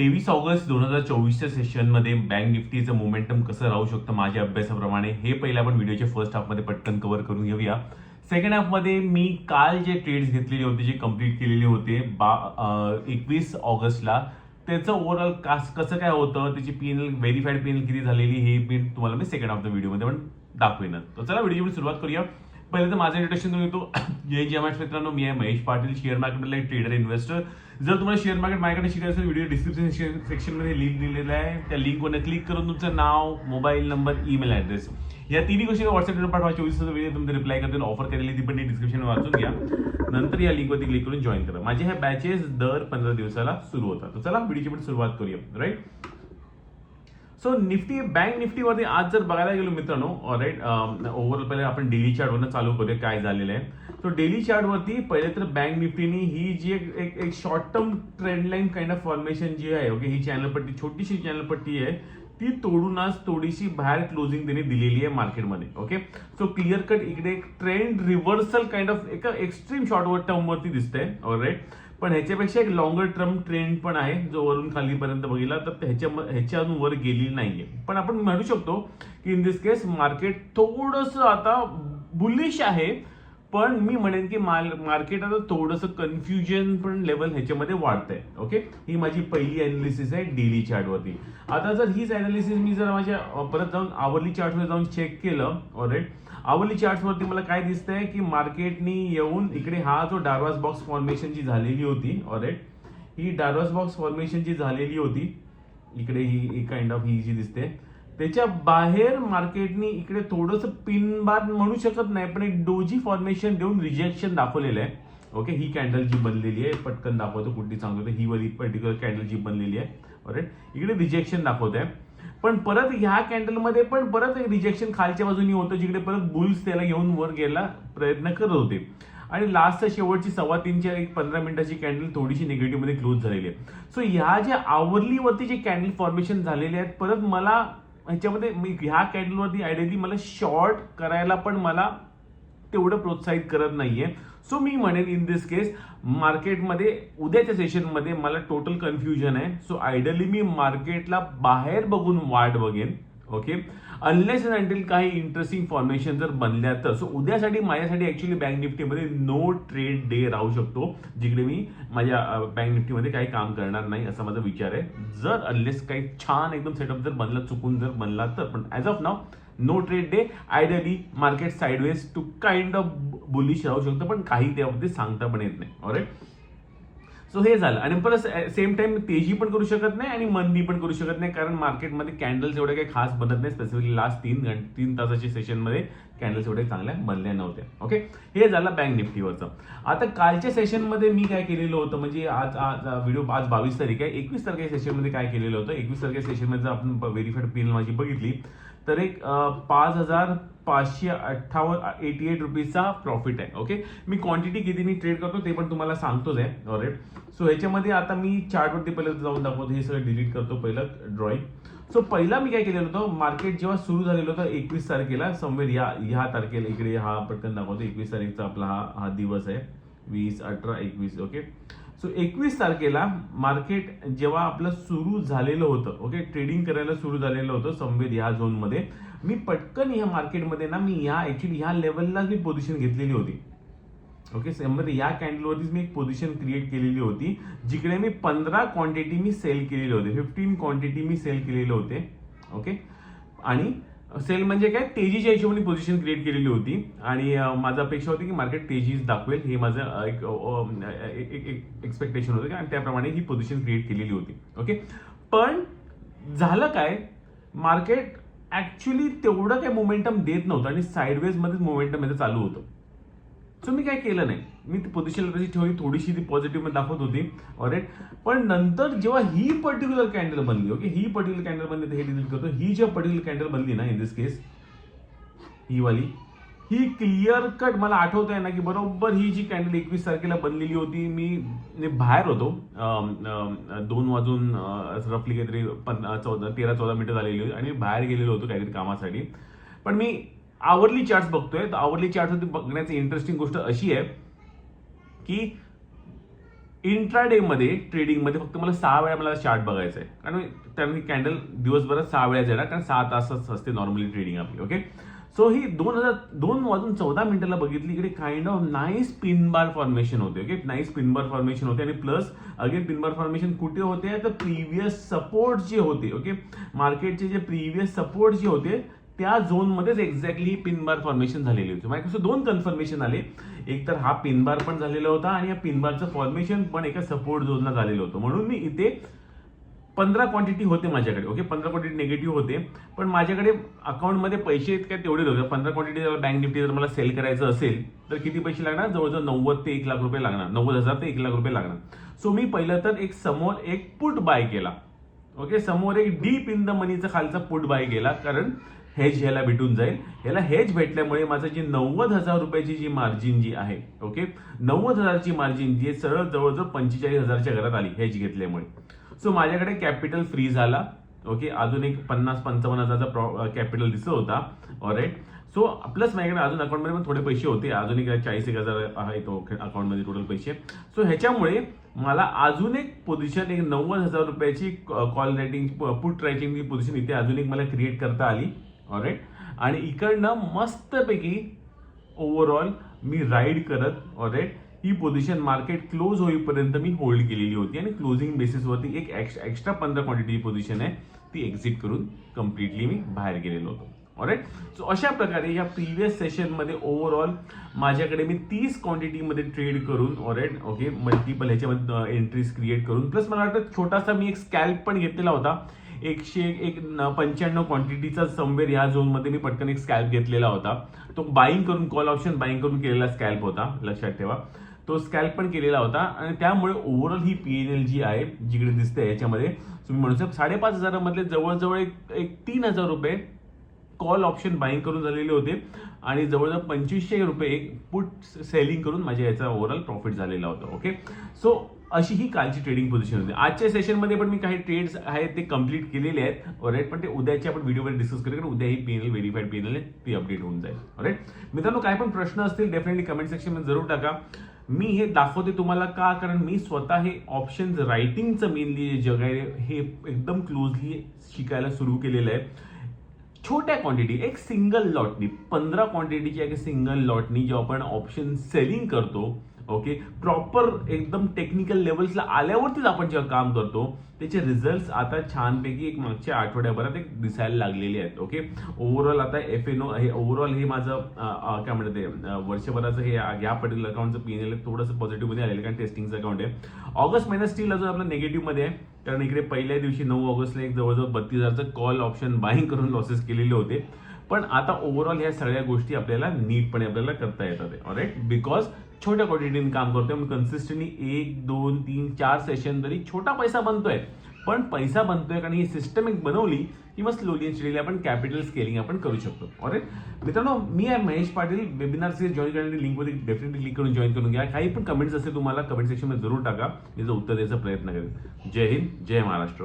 तेवीस ऑगस्ट दोन हजार चोवीसच्या सेशनमध्ये बँक निफ्टीचं मोमेंटम कसं राहू शकतं माझ्या अभ्यासाप्रमाणे हे पहिले आपण व्हिडिओच्या फर्स्ट हाफमध्ये पटकन कव्हर करून घेऊया. सेकंड हाफमध्ये मी काल जे ट्रेड्स घेतलेले होते जे कंप्लीट केलेले होते बा एकवीस ऑगस्टला त्याचं ओव्हरऑल कास कसं काय होतं त्याची पीएनएल व्हेरीफाईड पीएनएल किती झालेली हे मी तुम्हाला मी सेकंड हाफ व्हिडिओमध्ये पण दाखवेन. तर चला व्हिडिओची सुरुवात करूया. पहिले तर माझं इंट्रोडक्शन तुम्ही येतो जय जय महाराज मित्रांनो मी आहे महेश पाटील शेअर मार्केटमधला एक ट्रेडर इन्व्हेस्टर जर तुम्हाला शेअर मार्केट माझ्याकडे शिकायचं असेल व्हिडिओ डिस्क्रिप्शन सेक्शनमध्ये लिंक दिलेलं आहे. त्या लिंकवर क्लिक करून तुमचं नाव मोबाईल नंबर ईमेल ऍड्रेस या तिन्ही गोष्टी व्हॉट्सअपवर पाठवा. चोवीस तास वेळ तुमचं रिप्लाय करतील ऑफर केलेली ती पण डिस्क्रिप्शन वाचून घ्या. नंतर या लिंकवरती क्लिक करून जॉईन करा. माझे ह्या बॅचेस दर पंधरा दिवसाला सुरू होतात. तर चला व्हिडिओची पण सुरुवात करूया. राईट सो निफ्टी बँक निफ्टीवरती आज जर बघायला गेलो मित्रांनो राईट ओव्हरऑल um, पहिले आपण डेली चार्टवरनं चालू करूया काय झालेलं आहे. सो डेली चार्टवरती पहिले तर बँक निफ्टीनी ही जी एक एक, एक short term trend line kind of formation जी आहे ओके ही चॅनल पट्टी छोटीशी चॅनल पट्टी आहे ती तोडून आज थोडीशी बाहेर क्लोजिंग त्यांनी दिलेली आहे मार्केटमध्ये ओके सो क्लिअर कट इकडे एक ट्रेंड रिव्हर्सल काइंड ऑफ एका एक्स्ट्रीम शॉर्ट टर्म वरती दिसतंय राईट पण ह्याच्यापेक्षा एक लॉंगर टर्म ट्रेंड पण आहे जो वरून खालीपर्यंत बघितला तर ह्याच्या ह्याच्या अजून वर गेली नाहीये. पण आपण म्हणू शकतो की इन दिस केस मार्केट थोडस आता बुलिश आहे पण मी म्हणेन की मार्केट आता थोडंसं कन्फ्युजन पण लेवल ह्याच्यामध्ये वाढतंय ओके ही माझी पहिली अनालिसिस आहे डेली चार्टवरती आता जर हीच अनालिसिस मी जर माझ्या परत जाऊन आवरली चार्टवर जाऊन चेक केलं ऑलरेट आवरली चार्टवरती मला काय दिसतंय की मार्केटनी येऊन इकडे हा जो डार्वास बॉक्स फॉर्मेशन जी झालेली होती ऑलरेट ही डार्वास बॉक्स फॉर्मेशन जी झालेली होती इकडे ही काइंड ऑफ ही जी दिसते. त्याच्या बाहेर मार्केटनी इकडे थोडंसं पिन बार म्हणू शकत नाही पण एक डोजी फॉर्मेशन देऊन रिजेक्शन दाखवलेलं आहे. ओके ही कॅन्डल जी बनलेली आहे पटकन दाखवतो कुठली सांगतो ही वाली पर्टिक्युलर कॅन्डल जी बनलेली आहे. ऑलरेट इकडे रिजेक्शन दाखवत आहे. पण परत ह्या कॅन्डलमध्ये पण परत एक रिजेक्शन खालच्या बाजूनी होतं जिकडे परत बुल्स त्याला घेऊन वर गेला प्रयत्न करत होते. आणि लास्ट शेवटची सव्वा तीनच्या एक पंधरा मिनिटाची कॅन्डल थोडीशी निगेटिव्हमध्ये क्लोज झालेली आहे. सो ह्या ज्या आवरलीवरती जे कॅन्डल फॉर्मेशन झालेले आहेत परत मला ह्याच्यामध्ये मी ह्या कॅन्डलवरती आयडियली मला शॉर्ट करायला पण मला तेवढं प्रोत्साहित करत नाहीये. सो मी म्हणेन इन दिस केस मार्केटमध्ये उद्याच्या सेशनमध्ये मला टोटल कन्फ्युजन आहे. सो आयडियली मी मार्केटला बाहेर बघून वाट बघेन. ओके अनलेस अँटील काही इंटरेस्टिंग फॉर्मेशन जर बनल्या तर. सो उद्यासाठी माझ्यासाठी ऍक्च्युली बँक निफ्टीमध्ये नो ट्रेड डे राहू शकतो जिकडे मी माझ्या बँक निफ्टीमध्ये काही काम करणार नाही असा माझा विचार आहे. जर अनलेस काही छान एकदम सेटअप जर बनला चुकून जर बनला तर. पण as of now no trade day ideally market sideways to kind of bullish राहू शकतं पण काही त्यामध्ये सांगता पण येत नाही. ऑरेट सो हे झालं. आणि परत सेम टाइम तेजी पण करू शकत नाही आणि मंदी पण करू शकत नाही. कारण मार्केटमध्ये कॅन्डल्स एवढे काही खास बनत नाही. स्पेसिफिकली लास्ट तीन घंटे तीन तासाच्या सेशनमध्ये कॅन्डल्स एवढे चांगल्या बनल्या नव्हत्या. ओके हे झालं बँक निफ्टीवरचं. आता कालच्या सेशनमध्ये मी काय केलेलं होतं? म्हणजे आज आज व्हिडिओ आज बावीस तारीख आहे. एकवीस तारखेच्या सेशनमध्ये काय केलेलं होतं? एकवीस तारखेच्या सेशनमध्ये जर आपण व्हेरीफाईड पिन माझी बघितली तर एक पाच हजार पाचशे अठ्ठावन्न एटी एट रुपीजचा प्रॉफिट आहे ओके मी क्वांटिटी किती मी ट्रेड करतो ते पण तुम्हाला सांगतोच आहे ऑलरेट सो ह्याच्यामध्ये आता मी चार्टवरती पहिलं जाऊन दाखवतो हे सगळं डिलीट करतो पहिलं ड्रॉईंग सो पहिला मी काय केलेलं होतं मार्केट जेव्हा सुरू झालेलं होतं एकवीस तारखेला समवेर या ह्या तारखेला इकडे हा पटकन दाखवतो एकवीस तारीखचा आपला हा हा दिवस आहे वीस अठरा एकवीस ओके सो एकवीस तारखेला मार्केट जेव्हा आपलं सुरू झालेलं होतं ओके ट्रेडिंग करायला सुरू झालेलं होतं संवेद ह्या झोनमध्ये मी पटकन ह्या मार्केटमध्ये ना मी ह्या ॲक्च्युली ह्या लेवललाच मी पोझिशन घेतलेली होती. ओके समजा या कॅन्डलवरतीच मी एक पोझिशन क्रिएट केलेली होती जिकडे मी पंधरा क्वांटिटी मी सेल केलेले होते फिफ्टीन क्वांटिटी मी सेल केलेले होते ओके आणि सेल म्हणजे काय तेजीच्या हिशोबाने पोझिशन क्रिएट केलेली होती. आणि माझा माझं अपेक्षा होती की मार्केट तेजीच दाखवेल. हे माझं एक एक- एक- एक्सपेक्टेशन होतं. आणि त्याप्रमाणे ही पोझिशन क्रिएट केलेली होती. ओके पण झालं काय? मार्केट ऍक्च्युली तेवढं काही मोमेंटम देत नव्हतं. आणि साईडवेज मध्येच मोमेंटम याचं चालू होतं. सो मी काय केलं नाही. मी ती पोझिशन कशी ठेवली थोडीशी ती पॉझिटिव्हमध्ये दाखवत होती. ऑलरेट पण नंतर जेव्हा ही पर्टिक्युलर कॅन्डल बनली ओके ही पर्टिक्युलर कॅन्डल बनली तर हे डिलीट करतो. ही जेव्हा पर्टिक्युलर कॅन्डल बनली ना इन दिस केस ही वाली ही क्लिअर कट मला आठवत आहे ना की बरोबर ही जी कॅन्डल एकवीस तारखेला बनलेली होती. मी मी बाहेर होतो. दोन वाजून रफली काहीतरी पन्ना चौदा तेरा चौदा मिनिटं झालेली होती. आणि बाहेर गेलेलो होतो काहीतरी कामासाठी. पण मी आवरली चार्ट्स बघतोय तर आवरली चार्ट्स बघण्याची इंटरेस्टिंग गोष्ट अशी आहे की इंट्राडे मध्ये ट्रेडिंगमध्ये फक्त मला सहा वेळा मला चार्ट बघायचा आहे कारण त्यांनी कॅन्डल दिवसभरात सहा वेळा येणार कारण सहा तासच असते नॉर्मली ट्रेडिंग आपली ओके सो ही दोन हजार दोन वाजून चौदा मिनिटाला बघितली इकडे kind of nice pin bar formation होते okay nice pin bar formation होते आणि प्लस अगेन पिनबार फॉर्मेशन कुठे होते? तर प्रिव्हियस सपोर्ट जे होते ओके मार्केटचे जे प्रिव्हियस सपोर्ट जे होते त्या झोनमध्येच एक्झॅक्टली पिन बार फॉर्मेशन झालेली होती. माझ्या कसं दोन कन्फर्मेशन आले. एक तर हा पिन बार पण झालेला होता आणि या पिन बारचं फॉर्मेशन पण एका सपोर्ट झोनला झालेलं होतं. म्हणून मी इथे पंधरा क्वांटिटी होते माझ्याकडे ओके पंधरा क्वांटिटी निगेटिव्ह होते. पण माझ्याकडे अकाउंटमध्ये पैसे इतके तेवढे नव्हते पंधरा क्वांटिटी जर बँक निफ्टी जर मला सेल करायचं असेल तर किती पैसे लागणार? जवळजवळ नव्वद ते एक लाख रुपये लागणार. नव्वद हजार ते एक लाख रुपये लागणार. सो मी पहिलं तर एक समोर एक पुट बाय केला. ओके समोर एक डीप इन द मनीचा खालचा पुट बाय केला. कारण हेज ह्याला भेटून जाईल. ह्याला हेज भेटल्यामुळे माझं जी नव्वद हजार रुपयाची जी मार्जिन जी आहे ओके नव्वद हजारची मार्जिन जी आहे सरळ जवळजवळ पंचेचाळीस हजारच्या घरात आली हेज घेतल्यामुळे. सो माझ्याकडे कॅपिटल फ्री झाला ओके अजून एक पन्नास पंचावन्न हजारचा कॅपिटल दिसत होता ऑलराईट सो प्लस माझ्याकडे अजून अकाउंटमध्ये पण थोडे पैसे होते. अजून एक चाळीस एक हजार आहे तो अकाउंटमध्ये टोटल पैसे. सो ह्याच्यामुळे मला अजून एक पोझिशन एक नव्वद हजार रुपयाची call writing put writing position इथे अजून एक मला क्रिएट करता आली. ऑलराईट आणि इकडनं मस्तपैकी ओव्हरऑल मी राईड करत ऑलराईट ही पोझिशन मार्केट क्लोज होईपर्यंत मी होल्ड केलेली होती आणि क्लोजिंग बेसिसवरती एक एक्स्ट्रा पंधरा क्वांटिटी पोझिशन आहे. ती एक्झिट करून कम्प्लिटली मी बाहेर गेलेलो होतो. ऑलराईट सो अशा प्रकारे या प्रिव्हियस सेशनमध्ये ओव्हरऑल माझ्याकडे मी तीस क्वांटिटीमध्ये ट्रेड करून ऑलराईट ओके मल्टिपल ह्याच्यामध्ये uh, एंट्रीज क्रिएट करून प्लस मला वाटतं छोटासा मी एक स्कॅल्प पण घेतलेला होता. एकशे एक पंच्याण्णव क्वांटिटीचा समवेर या झोनमध्ये मी पटकन एक स्कॅल्प घेतलेला होता. तो बाईंग करून कॉल ऑप्शन बाईंग करून केलेला स्कॅल्प होता. लक्षात ठेवा. तो स्कॅल्प पण केलेला होता आणि त्यामुळे ओव्हरऑल ही पी एन एल जी आहे जिकडे दिसते याच्यामध्ये. तुम्ही म्हणू शकता साडेपाच हजारामधले जवळजवळ एक एक तीन हजार रुपये कॉल ऑप्शन बाईंग करून झालेले होते. आणि जवळजवळ पंचवीसशे रुपये एक पुट सेलिंग करून माझ्या याचा ओव्हरऑल प्रॉफिट झालेला होता ओके सो अशी ही कालची ट्रेडिंग पोझिशन होती. आजच्या सेशनमध्ये पण मी काही ट्रेड्स आहेत ते कंप्लीट केलेले आहेत ऑलराईट पण ते उद्याच्या आपण व्हिडिओवर डिस्कस करू कारण उद्या ही पीएनएल व्हेरीफाईड पीएनएल आहे ती अपडेट होऊन जाईल ऑलराईट मित्रांनो काय पण प्रश्न असतील डेफिनेटली कमेंट सेक्शनमध्ये जरूर टाका. मी हे दाखवते तुम्हाला का? कारण मी स्वतः हे ऑप्शन्स रायटिंगचं मेनली जे जग आहे हे एकदम क्लोजली शिकायला सुरू केलेलं आहे. छोट्या क्वांटिटी एक सिंगल लॉटनी पंधरा क्वांटिटीची एक सिंगल लॉटनी जेव्हा आपण ऑप्शन सेलिंग करतो ओके प्रॉपर एकदम टेक्निकल लेवल्सला आल्यावरतीच आपण जेव्हा काम करतो त्याचे रिझल्ट आता छानपैकी एक मागच्या आठवड्याभरात एक दिसायला लागलेले आहेत ओके ओव्हरऑल आता एफ एन ओ हे ओव्हरऑल हे माझं काय म्हणतात वर्षभराचं हे या पर्टिक्युलर अकाउंटचं पी एन एल थोडंसं पॉझिटिव्हमध्ये आलेलं कारण टेस्टिंगचं अकाउंट आहे. ऑगस्ट महिना स्टील अजून आपलं निगेटिव्हमध्ये आहे कारण इकडे पहिल्या दिवशी नऊ ऑगस्टला एक जवळजवळ बत्तीस हजारचं कॉल ऑप्शन बाईंग करून लॉसेस केलेले होते. पण आता ओव्हरऑल ह्या सगळ्या गोष्टी आपल्याला नीटपणे आपल्याला करता येतात ऑलराईट बिकॉज छोट्या क्वांटिटीने काम करतोय. मग कन्सिस्टंटली एक दोन तीन चार सेशन तरी छोटा पैसा बनतोय. पण पैसा बनतोय कारण ही सिस्टम एक बनवली की मग स्लोली अँड स्टडीली आपण कॅपिटल स्केलिंग आपण करू शकतो. ऑलराईट मित्रांनो मी आहे महेश पाटील. वेबिनार जॉईन करण्याची लिंकवरती डेफिनेटली क्लिक करून जॉईन करून घ्या. काही पण कमेंट्स असेल तुम्हाला कमेंट सेक्शनमध्ये जरूर टाका. याचं उत्तर द्यायचा प्रयत्न करेन. जय हिंद जय महाराष्ट्र.